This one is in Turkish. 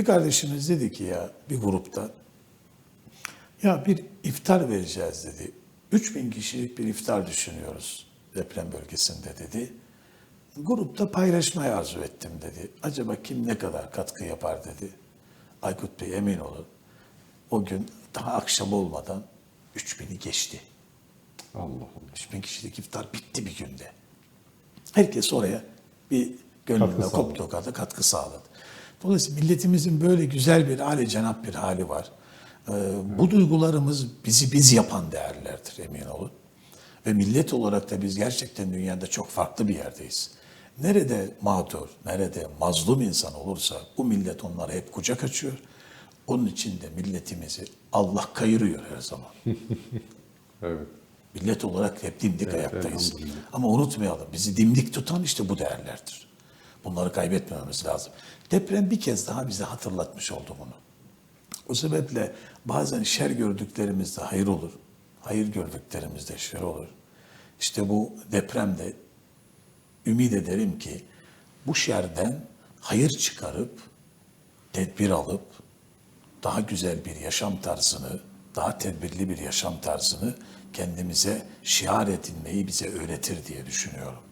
Bir kardeşimiz dedi ki ya bir grupta ya bir iftar vereceğiz dedi. 3000 kişilik bir iftar düşünüyoruz deprem bölgesinde dedi. Grupta paylaşmayı arzu ettim dedi. Acaba kim ne kadar katkı yapar dedi. Aykut Bey emin olun. O gün daha akşam olmadan 3000'i geçti. Allah Allah. 3000 kişilik iftar bitti bir günde. Herkes oraya bir sağladı. koptuğu kadar katkı sağladı. Dolayısıyla milletimizin böyle güzel bir âli cenap bir hali var. Ee, bu duygularımız bizi biz yapan değerlerdir emin olun. Ve millet olarak da biz gerçekten dünyada çok farklı bir yerdeyiz. Nerede mağdur, nerede mazlum insan olursa bu millet onlara hep kucak açıyor. Onun için de milletimizi Allah kayırıyor her zaman. Evet. Millet olarak hep dimdik Evet, ayaktayız. Ama unutmayalım bizi dimdik tutan işte bu değerlerdir. Bunları kaybetmememiz lazım. Deprem bir kez daha bize hatırlatmış oldu bunu. O sebeple bazen şer gördüklerimizde hayır olur. Hayır gördüklerimizde şer olur. İşte bu depremde ümit ederim ki bu şerden hayır çıkarıp tedbir alıp daha güzel bir yaşam tarzını, daha tedbirli bir yaşam tarzını kendimize şiar edinmeyi bize öğretir diye düşünüyorum.